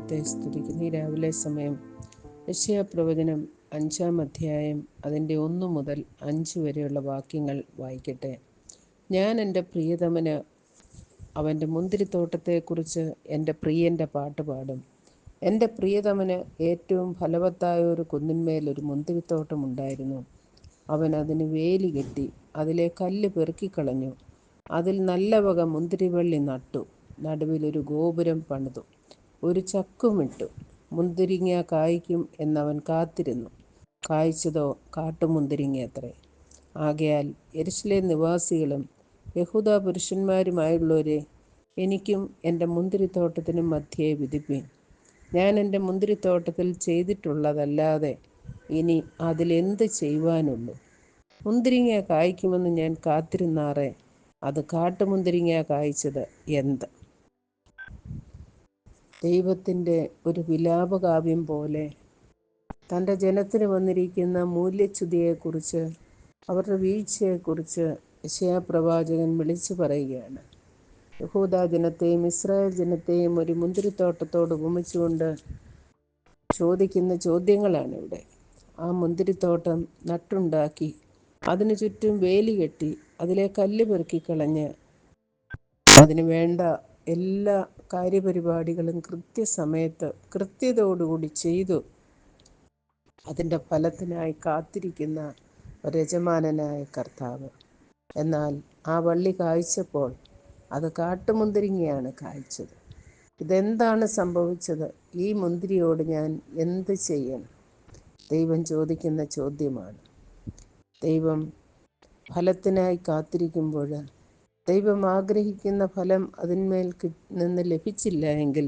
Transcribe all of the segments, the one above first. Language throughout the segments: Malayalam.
ദൈവത്തെ സ്തുതിക്കുന്നു. ഈ രാവിലെ സമയം യക്ഷയപ്രവചനം അഞ്ചാം അധ്യായം അതിന്റെ ഒന്ന് മുതൽ അഞ്ച് വരെയുള്ള വാക്യങ്ങൾ വായിക്കട്ടെ. ഞാൻ എന്റെ പ്രിയതമന് അവന്റെ മുന്തിരിത്തോട്ടത്തെക്കുറിച്ച് എന്റെ പ്രിയന്റെ പാട്ട് പാടും. എന്റെ പ്രിയതമന് ഏറ്റവും ഫലവത്തായ ഒരു കുന്നിന്മേൽ ഒരു മുന്തിരിത്തോട്ടം ഉണ്ടായിരുന്നു. അവൻ അതിന് വേലി കെട്ടി അതിലെ കല്ല് പെറുക്കിക്കളഞ്ഞു. അതിൽ നല്ല വക മുന്തിരിവള്ളി നട്ടു. നടുവിലൊരു ഗോപുരം പണിതു. ഒരു ചക്കുമിട്ടു. മുന്തിരിങ്ങ കായ്ക്കും എന്നവൻ കാത്തിരുന്നു. കായ്ച്ചതോ കാട്ടുമുന്തിരിങ്ങയത്രേ. ആകയാൽ എരിശിലെ നിവാസികളും യഹൂദ പുരുഷന്മാരുമായുള്ളവരെ എനിക്കും എന്റെ മുന്തിരിത്തോട്ടത്തിനും മധ്യേ വിധിപ്പീൻ. ഞാൻ എന്റെ മുന്തിരിത്തോട്ടത്തിൽ ചെയ്തിട്ടുള്ളതല്ലാതെ ഇനി അതിലെന്ത് ചെയ്യുവാനുള്ളൂ? മുന്തിരിങ്ങ കായ്ക്കുമെന്ന് ഞാൻ കാത്തിരുന്നാറേ. അത് കാട്ടുമുന്തിരിങ്ങ കായ്ച്ചത് എന്ത്? ദൈവത്തിന്റെ ഒരു വിലാപകാവ്യം പോലെ തന്റെ ജനത്തിന് വന്നിരിക്കുന്ന മൂല്യച്യുതിയെക്കുറിച്ച് അവരുടെ വീഴ്ചയെക്കുറിച്ച് യശയാപ്രവാചകൻ വിളിച്ചു പറയുകയാണ്. യഹൂദാ ജനത്തെയും ഇസ്രായേൽ ജനത്തെയും ഒരു മുന്തിരിത്തോട്ടത്തോട് ഉപമിച്ചുകൊണ്ട് ചോദിക്കുന്ന ചോദ്യങ്ങളാണ് ഇവിടെ. ആ മുന്തിരിത്തോട്ടം നട്ടുണ്ടാക്കി അതിനു ചുറ്റും വേലി കെട്ടി അതിലെ കല്ല് പെറുക്കിക്കളഞ്ഞ് അതിന് വേണ്ട എല്ലാ കാര്യപരിപാടികളും കൃത്യസമയത്ത് കൃത്യതയോടുകൂടി ചെയ്തു. അതിന്റെ ഫലത്തിനായി കാത്തിരിക്കുന്ന രജമാനനായ കർത്താവ്. എന്നാൽ ആ വള്ളി കായ്ച്ചപ്പോൾ അത് കാട്ടുമുന്തിരിങ്ങയാണ് കായ്ച്ചത് ഇതെന്താണ് സംഭവിച്ചത്? ഈ മുന്തിരിയോട് ഞാൻ എന്ത് ചെയ്യണം? ദൈവം ചോദിക്കുന്ന ചോദ്യമാണ്. ദൈവം ഫലത്തിനായി കാത്തിരിക്കുമ്പോൾ ദൈവം ആഗ്രഹിക്കുന്ന ഫലം അതിന്മേൽ നിന്ന് ലഭിച്ചില്ല എങ്കിൽ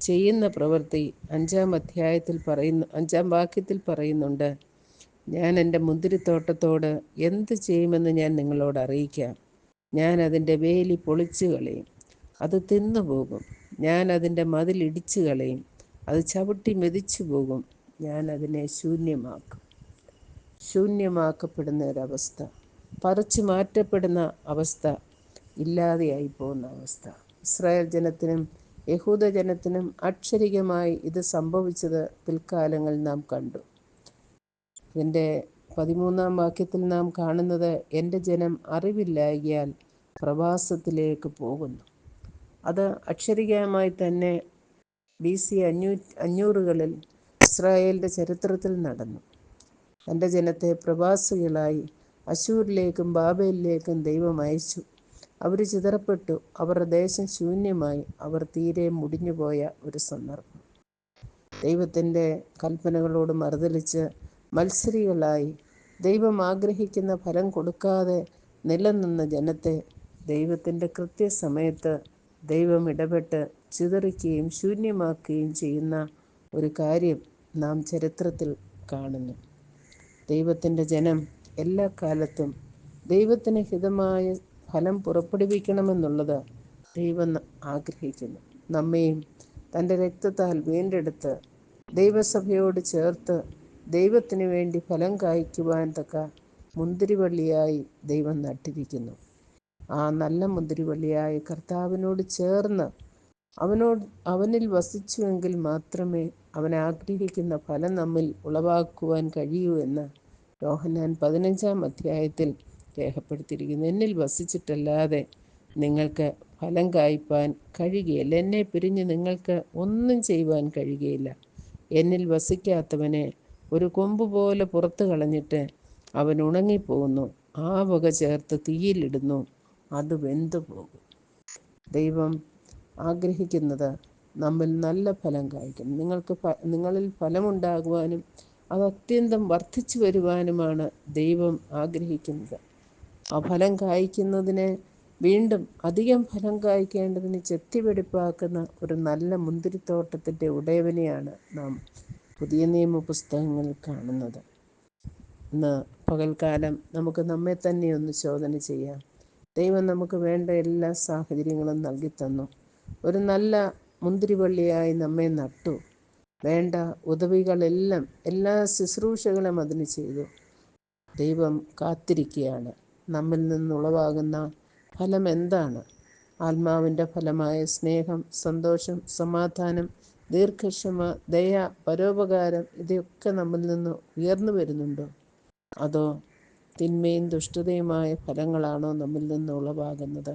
ചെയ്യുന്ന പ്രവൃത്തി അഞ്ചാം അധ്യായത്തിൽ പറയുന്നു അഞ്ചാം വാക്യത്തിൽ പറയുന്നുണ്ട് ഞാൻ എന്റെ മുന്തിരിത്തോട്ടത്തോട് എന്ത് ചെയ്യുമെന്ന് ഞാൻ നിങ്ങളോട് അറിയിക്കാം. ഞാൻ അതിന്റെ വേലി പൊളിച്ചു കളയും അത് തിന്നുപോകും ഞാൻ അതിന്റെ മതിൽ ഇടിച്ചു കളയും അത് ചവിട്ടി മെതിച്ചു പോകും. ഞാൻ അതിനെ ശൂന്യമാക്കും. ശൂന്യമാക്കപ്പെടുന്ന ഒരവസ്ഥ പറിച്ചു മാറ്റപ്പെടുന്ന അവസ്ഥ ഇല്ലാതെയായി പോകുന്ന അവസ്ഥ. ഇസ്രായേൽ ജനത്തിനും യഹൂദ ജനത്തിനും അക്ഷരികമായി ഇത് സംഭവിച്ചത് പിൽക്കാലങ്ങൾ നാം കണ്ടു. ഇതിന്റെ പതിമൂന്നാം വാക്യത്തിൽ നാം കാണുന്നത് എന്റെ ജനം അറിവില്ലായകയാൽ പ്രവാസത്തിലേക്ക് പോകുന്നു. അത് അക്ഷരികമായി തന്നെ ബി സി അഞ്ഞൂ അഞ്ഞൂറുകളിൽ ഇസ്രായേലിന്റെ ചരിത്രത്തിൽ നടന്നു. എന്റെ ജനത്തെ പ്രവാസികളായി അശൂരിലേക്കും ബാബയിലേക്കും ദൈവം അയച്ചു. അവർ ചിതറപ്പെട്ടു. അവരുടെ ദേശം ശൂന്യമായി. അവർ തീരെ മുടിഞ്ഞുപോയ ഒരു സന്ദർഭം. ദൈവത്തിന്റെ കൽപ്പനകളോട് മറുതലിച്ച് മത്സരികളായി. ദൈവം ആഗ്രഹിക്കുന്ന ഫലം കൊടുക്കാതെ നിലനിന്ന ജനത്തെ ദൈവത്തിന്റെ കൃത്യസമയത്ത് ദൈവം ഇടപെട്ട് ചിതറിക്കുകയും ശൂന്യമാക്കുകയും ചെയ്യുന്ന ഒരു കാര്യം നാം ചരിത്രത്തിൽ കാണുന്നു. ദൈവത്തിന്റെ ജനം എല്ലാ കാലത്തും ദൈവത്തിന് ഹിതമായ ഫലം പുറപ്പെടുവിക്കണമെന്നുള്ളത് ദൈവം ആഗ്രഹിക്കുന്നു. നമ്മയും തന്റെ രക്തത്താൽ വീണ്ടെടുത്ത് ദൈവസഭയോട് ചേർത്ത് ദൈവത്തിന് വേണ്ടി ഫലം കായ്ക്കുവാൻ തക്ക മുന്തിരിവള്ളിയായി ദൈവം നട്ടിരിക്കുന്നു. ആ നല്ല മുന്തിരിവള്ളിയായി കർത്താവിനോട് ചേർന്ന് അവനോട് അവനിൽ വസിച്ചുവെങ്കിൽ മാത്രമേ അവൻ ആഗ്രഹിക്കുന്ന ഫലം നമ്മിൽ ഉളവാക്കുവാൻ കഴിയൂ എന്ന് യോഹന്നാൻ പതിനഞ്ചാം അധ്യായത്തിൽ രേഖപ്പെടുത്തിയിരിക്കുന്നു. എന്നിൽ വസിച്ചിട്ടല്ലാതെ നിങ്ങൾക്ക് ഫലം കായ്പാൻ കഴിയുകയില്ല. എന്നെ പിരിഞ്ഞ് നിങ്ങൾക്ക് ഒന്നും ചെയ്യുവാൻ കഴിയുകയില്ല. എന്നിൽ വസിക്കാത്തവനെ ഒരു കൊമ്പ് പോലെ പുറത്ത് കളഞ്ഞിട്ട് അവൻ ഉണങ്ങിപ്പോകുന്നു. ആ വക ചേർത്ത് തീയിലിടുന്നു അത് വെന്തു പോകും. ദൈവം ആഗ്രഹിക്കുന്നത് നമ്മൾ നല്ല ഫലം കായ്ക്കണം നിങ്ങൾക്ക് നിങ്ങളിൽ ഫലമുണ്ടാകുവാനും അത് അത്യന്തം വർദ്ധിച്ചു വരുവാനുമാണ് ദൈവം ആഗ്രഹിക്കുന്നത്. ആ ഫലം കായ്ക്കുന്നതിന് വീണ്ടും അധികം ഫലം കായ്ക്കേണ്ടതിന് ചെത്തിവെടിപ്പാക്കുന്ന ഒരു നല്ല മുന്തിരിത്തോട്ടത്തിന്റെ ഉടയവനെയാണ് നാം പുതിയ നിയമ പുസ്തകങ്ങളിൽ കാണുന്നത്. ഇന്ന് പകൽക്കാലം നമുക്ക് നമ്മെ തന്നെ ഒന്ന് ശോധന ചെയ്യാം. ദൈവം നമുക്ക് വേണ്ട എല്ലാ സാഹചര്യങ്ങളും നൽകി ഒരു നല്ല മുന്തിരിവള്ളിയായി നമ്മെ നട്ടു. വേണ്ട ഉദവികളെല്ലാം എല്ലാ ശുശ്രൂഷകളും അതിന് ചെയ്തു. ദൈവം കാത്തിരിക്കുകയാണ്. നമ്മിൽ നിന്നുളവാകുന്ന ഫലം എന്താണ്? ആത്മാവിന്റെ ഫലമായ സ്നേഹം സന്തോഷം സമാധാനം ദീർഘക്ഷമ ദയ പരോപകാരം ഇതൊക്കെ നമ്മിൽ നിന്ന് ഉയർന്നു വരുന്നുണ്ടോ? അതോ തിന്മയും ദുഷ്ടതയുമായ ഫലങ്ങളാണോ നമ്മിൽ നിന്ന് ഉളവാകുന്നത്?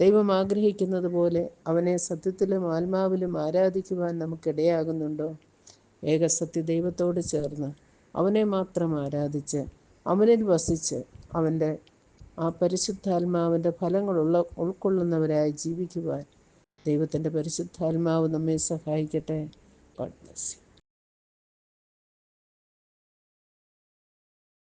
ദൈവം ആഗ്രഹിക്കുന്നത് പോലെ അവനെ സത്യത്തിലും ആത്മാവിലും ആരാധിക്കുവാൻ നമുക്കിടയാകുന്നുണ്ടോ? ഏകസത്യ ദൈവത്തോട് ചേർന്ന് അവനെ മാത്രം ആരാധിച്ച് അവനിൽ വസിച്ച് അവന്റെ ആ പരിശുദ്ധാത്മാവിന്റെ ഫലങ്ങളുള്ള ഉൾക്കൊള്ളുന്നവരായി ജീവിക്കുവാൻ ദൈവത്തിന്റെ പരിശുദ്ധാത്മാവ് നമ്മെ സഹായിക്കട്ടെ. God bless